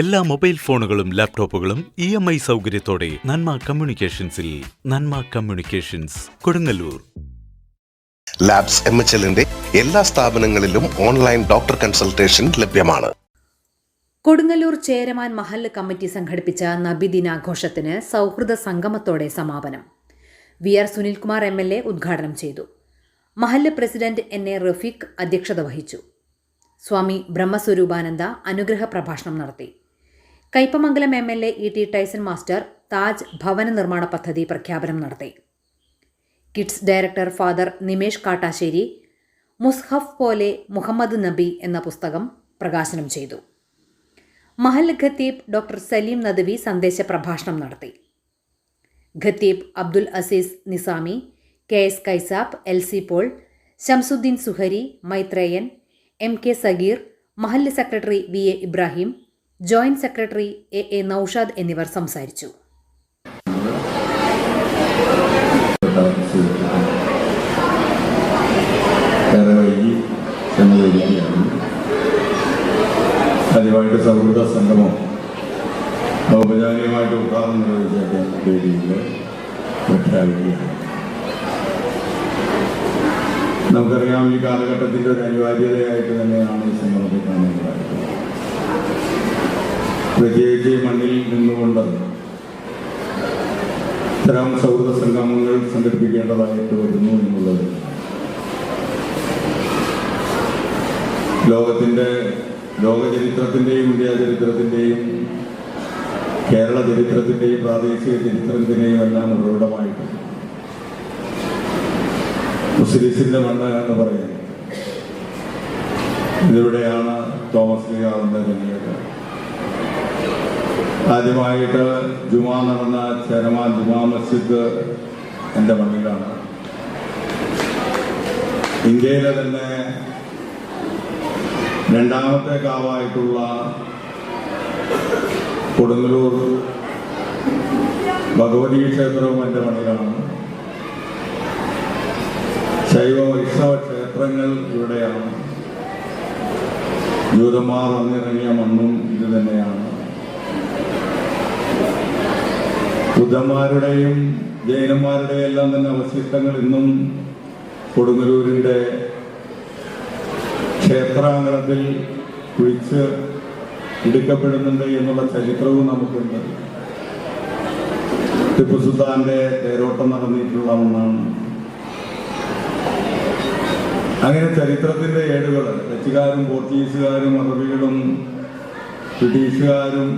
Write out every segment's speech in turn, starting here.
എല്ലാ മൊബൈൽ ഫോണുകളും ലാപ്ടോപ്പുകളും ഇ എം ഐ സൗകര്യത്തോടെ നന്മ കമ്മ്യൂണിക്കേഷൻസിൽ Nanma communications Kodungallur. Labs M H എല്ലിന്റെ എല്ലാ സ്ഥാപനങ്ങളിലും ഓൺലൈൻ ഡോക്ടർ കൺസൾട്ടേഷൻ ലഭ്യമാണ്. കൊടുങ്ങല്ലൂർ ചേരമാൻ മഹല്ല് കമ്മിറ്റി സംഘടിപ്പിച്ച നബിദിനാഘോഷത്തിന് സൗഹൃദ സംഗമത്തോടെ സമാപനം. V R Sunilkumar M L A ഉദ്ഘാടനം ചെയ്തു. മഹല്ല് പ്രസിഡന്റ് എൻ എ റഫീഖ് അധ്യക്ഷത വഹിച്ചു. സ്വാമി ബ്രഹ്മസ്വരൂപാനന്ദ അനുഗ്രഹ പ്രഭാഷണം നടത്തി. Kaipamangalam M L A E T Tyson master Taj ഭവന നിർമ്മാണ പദ്ധതി പ്രഖ്യാപനം നടത്തി. Kids director father Nimesh Kattassery മുസ്ഹഫ് പോലെ മുഹമ്മദ് നബി എന്ന പുസ്തകം പ്രകാശനം ചെയ്തു. മഹൽ ഖത്തീബ് ഡോക്ടർ സലീം നദവി സന്ദേശ പ്രഭാഷണം നടത്തി. ഖത്തീബ് Abdul Aziz Nizami K S Kaisab L C Paul Shamsuddeen Zuhari Maithreyan M K Sageer മഹല്ല് secretary V A Ibrahim joint secretary A A Naushad എന്നിവർ സംസാരിച്ചു. ആദ്യമായിട്ട് സൗഹൃദ സംഗമം ഔപചാരികമായിട്ട് ഉദ്ഘാടനം നിർവഹിച്ച വേദിയിൽ പ്രഖ്യാപിക്കുകയാണ്. നമുക്കറിയാം ഈ കാലഘട്ടത്തിന്റെ ഒരു അനിവാര്യതയായിട്ട് തന്നെയാണ് ഈ സംഗമത്തെ കാണുന്നത്. പ്രത്യേകിച്ച് മണ്ണിൽ നിന്നുകൊണ്ട് ഇത്തരം സൗഹൃദ സംഗമങ്ങൾ സംഘടിപ്പിക്കേണ്ടതായിട്ട് വരുന്നു എന്നുള്ളത്. ലോകത്തിന്റെ ലോകചരിത്രത്തിന്റെയും ഇന്ത്യ ചരിത്രത്തിന്റെയും കേരള ചരിത്രത്തിന്റെയും പ്രാദേശിക ചരിത്രത്തിന്റെയും എല്ലാം ഉറവിടമായിട്ട് മുസ്ലിസിന്റെ മണ്ണ് എന്ന് പറയുന്നത്. ഇതിലൂടെയാണ് തോമസ് ലീഗ വന്ന് തുടങ്ങിയത് ആദ്യമായിട്ട് ജുമാ നടന്ന ചേരമാൻ ജുമാ മസ്ജിദ് എന്റെ മണ്ണിലാണ്. ഇന്ത്യയിലെ തന്നെ രണ്ടാമത്തെ കാവായിട്ടുള്ള കൊടുങ്ങല്ലൂർ ഭഗവതി ക്ഷേത്രവും എന്റെ മണ്ണിലാണ്. ശൈവ വൈഷ്ണവ ക്ഷേത്രങ്ങൾ ഇവിടെയാണ്. ജൂതന്മാർ വന്നിറങ്ങിയ മണ്ണും ഇത് തന്നെയാണ്. ബുദ്ധന്മാരുടെയും ജൈനന്മാരുടെയും എല്ലാം തന്നെ അവശിഷ്ടങ്ങൾ ഇന്നും കൊടുങ്ങല്ലൂരിന്റെ ക്ഷേത്രാങ്കണത്തിൽ കുഴിച്ച് എടുക്കപ്പെടുന്നുണ്ട് എന്നുള്ള ചരിത്രവും നമുക്കുണ്ട്. ടിപ്പു സുൽത്താന്റെ തേരോട്ടം നടന്നിട്ടുള്ള ഒന്നാണ്. അങ്ങനെ ചരിത്രത്തിന്റെ ഏടുകൾ ഡച്ചുകാരും പോർച്ചുഗീസുകാരും അറബികളും ബ്രിട്ടീഷുകാരും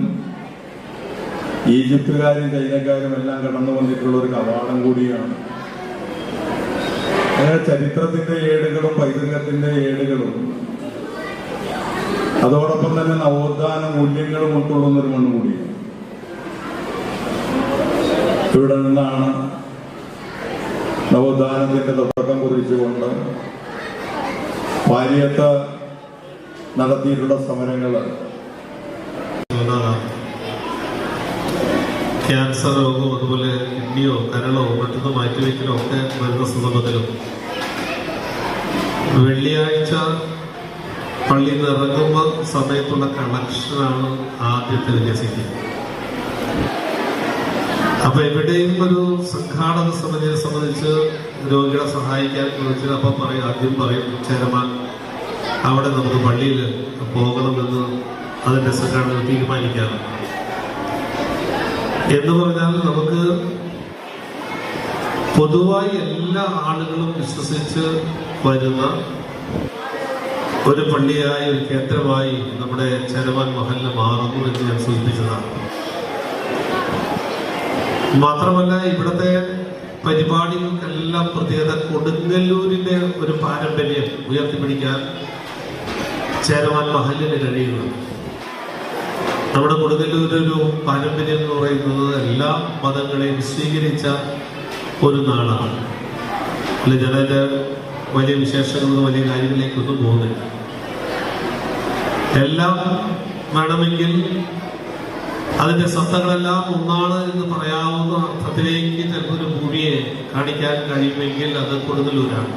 ഈജിപ്തുകാരും ചൈനക്കാരും എല്ലാം കടന്നു വന്നിട്ടുള്ള ഒരു കവാടം കൂടിയാണ്. അങ്ങനെ ചരിത്രത്തിന്റെ ഏടുകളും പൈതൃകത്തിന്റെ ഏടുകളും അതോടൊപ്പം തന്നെ നവോത്ഥാന മൂല്യങ്ങളും ഉൾക്കൊള്ളുന്ന ഒരു മണ്ണ് കൂടിയാണ്. ഇവിടെ നിന്നാണ് നവോത്ഥാനത്തിന്റെ തുടക്കം കുറിച്ചുകൊണ്ട് പാലിയത്ത് നടത്തിയിട്ടുള്ള സമരങ്ങൾ ക്യാൻസർ രോഗവും അതുപോലെ കിഡ്നിയോ കരളോ മറ്റൊന്ന് മാറ്റിവെക്കലോ ഒക്കെ വരുന്ന സന്ദർഭത്തിലും വെള്ളിയാഴ്ച പള്ളിയിൽ നിന്ന് ഇറങ്ങുമ്പോൾ സമയത്തുള്ള കണക്ഷനാണ് ആദ്യത്തെ വിന്യസിക്കുന്നത് അപ്പൊ എവിടെയും ഒരു സംഘാടക സമിതിയെ സംബന്ധിച്ച് രോഗികളെ സഹായിക്കാൻ അപ്പൊ പറയും ആദ്യം പറയും ചേരമാൻ അവിടെ നമുക്ക് പള്ളിയിൽ പോകണമെന്ന് അതിന്റെ സംഘാടകർ തീരുമാനിക്കാറ് എന്ന് പറഞ്ഞാൽ നമുക്ക് പൊതുവായി എല്ലാ ആളുകളും വിശ്വസിച്ച് വരുന്ന ഒരു പള്ളിയായി ഒരു കേന്ദ്രമായി നമ്മുടെ ചരവാൻ മഹലിന് മാറുന്നു എന്ന് ഞാൻ സൂചിപ്പിച്ചതാണ്. മാത്രമല്ല ഇവിടുത്തെ പരിപാടികൾക്കെല്ലാം പ്രത്യേകത കൊടുങ്ങല്ലൂരിന്റെ ഒരു പാരമ്പര്യം ഉയർത്തിപ്പിടിക്കാൻ ചേരവാൻ മഹലിന് കഴിയുന്നു. നമ്മുടെ കൊടുങ്ങല്ലൂരൊരു പാരമ്പര്യം എന്ന് പറയുന്നത് എല്ലാ മതങ്ങളെയും സ്വീകരിച്ച ഒരു നാടാണ്. അല്ല ഞാനതിന്റെ വലിയ വിശേഷങ്ങളും വലിയ കാര്യങ്ങളിലേക്കൊന്നും പോകുന്നില്ല. എല്ലാം വേണമെങ്കിൽ അതിന്റെ സത്തകളെല്ലാം ഒന്നാണ് എന്ന് പറയാവുന്ന അർത്ഥത്തിലേക്ക് ചിലപ്പോൾ ഒരു ഭൂമിയെ കാണിക്കാൻ കഴിയുമെങ്കിൽ അത് കൊടുങ്ങല്ലൂരാണ്.